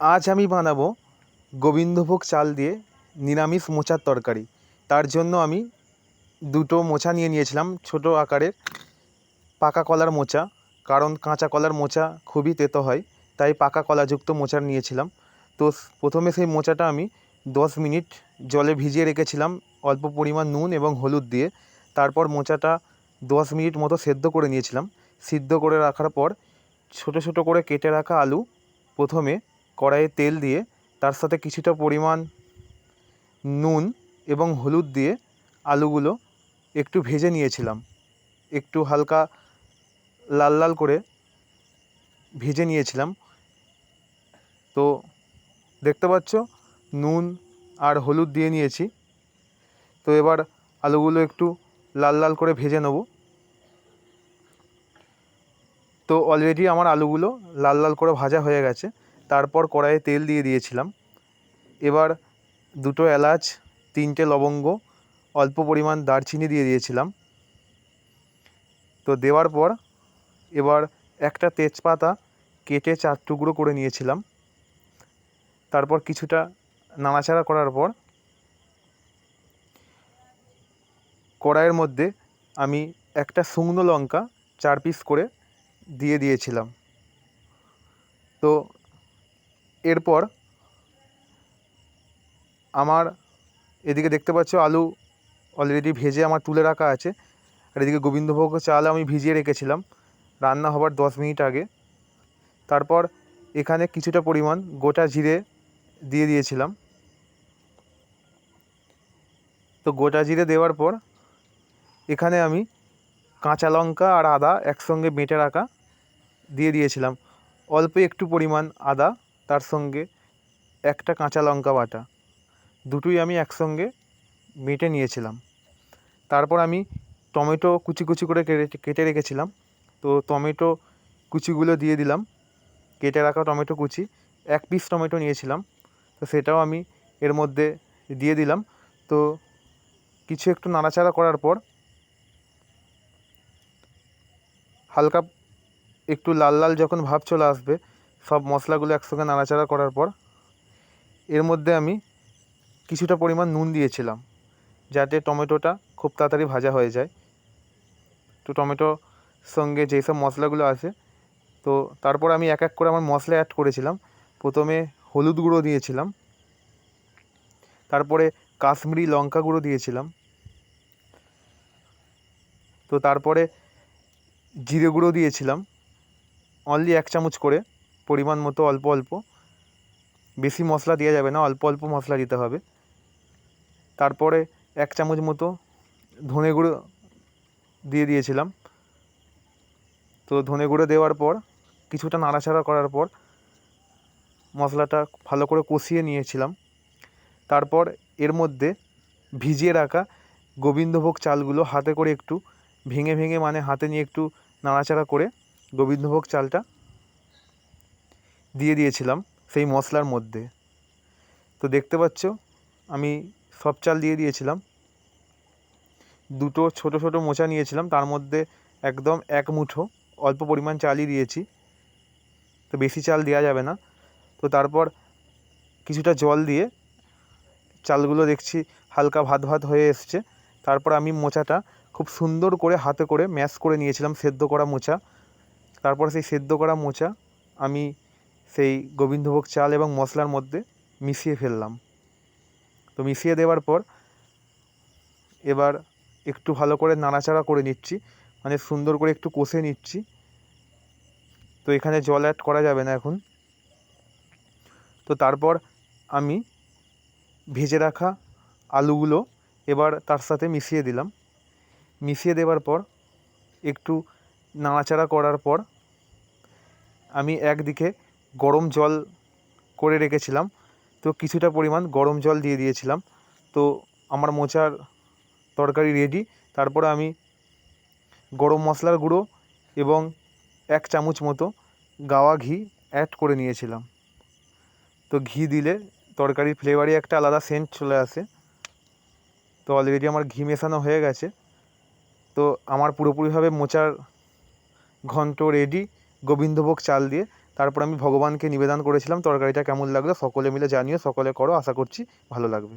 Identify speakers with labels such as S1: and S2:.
S1: আজ আমি বানাবো গোবিন্দভোগ চাল দিয়ে নিরামিষ মোচার তরকারি। তার জন্য আমি দুটো মোচা নিয়ে নিয়েছিলাম, ছোটো আকারের পাকা কলার মোচা, কারণ কাঁচা কলার মোচা খুবই তেতো হয়, তাই পাকা কলাযুক্ত মোচা নিয়েছিলাম। তো প্রথমে সেই মোচাটা আমি দশ মিনিট জলে ভিজিয়ে রেখেছিলাম, অল্প পরিমাণ নুন এবং হলুদ দিয়ে। তারপর মোচাটা দশ মিনিট মতো সেদ্ধ করে নিয়েছিলাম। সিদ্ধ করে রাখার পর ছোটো ছোটো করে কেটে রাখা আলু প্রথমে কড়াইয়ে তেল দিয়ে তার সাথে কিছুটা পরিমাণ নুন এবং হলুদ দিয়ে আলুগুলো একটু ভেজে নিয়েছিলাম। একটু হালকা লাল লাল করে ভেজে নিয়েছিলাম। তো দেখতে পাচ্ছ, নুন আর হলুদ দিয়ে নিয়েছি। তো এবার আলুগুলো একটু লাল লাল করে ভেজে নেব। তো অলরেডি আমার আলুগুলো লাল লাল করে ভাজা হয়ে গেছে। তারপর কড়াইয়ে তেল দিয়ে দিয়েছিলাম। এবার দুটো এলাচ, তিনটে লবঙ্গ, অল্প পরিমাণ দারচিনি দিয়ে দিয়েছিলাম। তো দেওয়ার পর এবার একটা তেজপাতা কেটে চার টুকরো করে নিয়েছিলাম। তারপর কিছুটা নাড়াচাড়া করার পর কড়াইয়ের মধ্যে আমি একটা শুকনো লঙ্কা চার পিস করে দিয়ে দিয়েছিলাম। তো এরপর আমার এদিকে দেখতে পাচ্ছ আলু অলরেডি ভেজে আমার তুলে রাখা আছে। আর এদিকে গোবিন্দভোগ চাল আমি ভিজিয়ে রেখেছিলাম। রান্না হবার দশ মিনিট আগে। তারপর এখানে কিছুটা পরিমাণ গোটা জিরে দিয়ে দিয়েছিলাম। তো গোটা জিরে দেওয়ার পর এখানে আমি কাঁচা লঙ্কা আর আদা একসঙ্গে বেটে রাখা দিয়ে দিয়েছিলাম। অল্প একটু পরিমাণ আদা সঙ্গে একটা কাঁচা লঙ্কা বাটা। দুটোই আমি একসঙ্গে বেটে নিয়েছিলাম। তারপর আমি টমেটো কুচি কুচি করে কেটে কেটে রেখেছিলাম। তো টমেটো কুচিগুলো দিয়ে দিলাম। কেটে রাখা টমেটো কুচি, এক পিস টমেটো নিয়েছিলাম। তো সেটাও আমি এর মধ্যে দিয়ে দিলাম। তো কিছু একটু নাড়াচাড়া করার পর হালকা একটু লাল লাল যখন ভাব চলে আসবে সব মশলাগুলো একসঙ্গে নাড়াচাড়া করার পর এর মধ্যে আমি কিছুটা পরিমাণ নুন দিয়েছিলাম, যাতে টমেটোটা খুব তাড়াতাড়ি ভাজা হয়ে যায়। তো টমেটোর সঙ্গে যেই সব মশলাগুলো আছে, তো তারপর আমি এক এক করে আমার মশলা অ্যাড করেছিলাম। প্রথমে হলুদ গুঁড়ো দিয়েছিলাম, তারপরে কাশ্মীরি লঙ্কা গুঁড়ো দিয়েছিলাম, তো তারপরে জিরে গুঁড়ো দিয়েছিলাম অনলি এক চামচ করে। পরিমাণ মতো অল্প অল্প। বেশি মশলা দেওয়া যাবে না, অল্প অল্প মশলা দিতে হবে। তারপরে এক চামচ মতো ধনে গুঁড়ো দিয়ে দিয়েছিলাম। তো ধনে গুঁড়ো দেওয়ার পর, কিছুটা নাড়াচাড়া করার পর, মশলাটা ভালো করে কষিয়ে নিয়েছিলাম। তারপর এর মধ্যে ভিজিয়ে রাখা গোবিন্দভোগ চালগুলো হাতে করে একটু ভেঙে ভেঙে মানে হাতে নিয়ে একটু নাড়াচাড়া করে গোবিন্দভোগ চালটা দিয়ে দিয়েছিলাম সেই মশলার মধ্যে। তো দেখতে পাচ্ছ, আমি সব চাল দিয়ে দিয়েছিলাম। দুটো ছোটো ছোটো মোচা নিয়েছিলাম, তার মধ্যে একদম এক মুঠো অল্প পরিমাণ চালই দিয়েছি। তো বেশি চাল দেওয়া যাবে না। তো তারপর কিছুটা জল দিয়ে চালগুলো দেখছি হালকা ভাত ভাত হয়ে এসছে। তারপর আমি মোচাটা খুব সুন্দর করে হাতে করে ম্যাশ করে নিয়েছিলাম সেদ্ধ করা মোচা। তারপর সেই সেদ্ধ করা মোচা আমি সেই গোবিন্দভোগ চাল এবং মশলার মধ্যে মিশিয়ে ফেললাম। তো মিশিয়ে দেওয়ার পর এবার একটু ভালো করে নাড়াচাড়া করে নিচ্ছি মানে সুন্দর করে একটু কষে নিচ্ছি। তো এখানে জল অ্যাড করা যাবে না এখন। তো তারপর আমি ভেজে রাখা আলুগুলো এবার তার সাথে মিশিয়ে দিলাম। মিশিয়ে দেওয়ার পর একটু নাড়াচাড়া করার পর আমি একদিকে গরম জল করে রেখেছিলাম। তো কিছুটা পরিমাণ গরম জল দিয়ে দিয়েছিলাম। তো আমার মোচার তরকারি রেডি তারপরে আমি গরম মশলার গুঁড়ো এবং এক চামচ মতো গাওয়া ঘি অ্যাড করে নিয়েছিলাম। তো ঘি দিলে তরকারির ফ্লেভারই একটা আলাদা সেন্ট চলে আসে। তো অলরেডি আমার ঘি মেশানো হয়ে গেছে। তো আমার পুরোপুরিভাবে মোচার ঘন্ট রেডি গোবিন্দভোগ চাল দিয়ে তারপর আমি ভগবানকে নিবেদন করেছিলাম, তরকারিটা কেমন লাগল, সকলে মিলে জানিও, সকলে করো, আশা করছি ভালো লাগবে।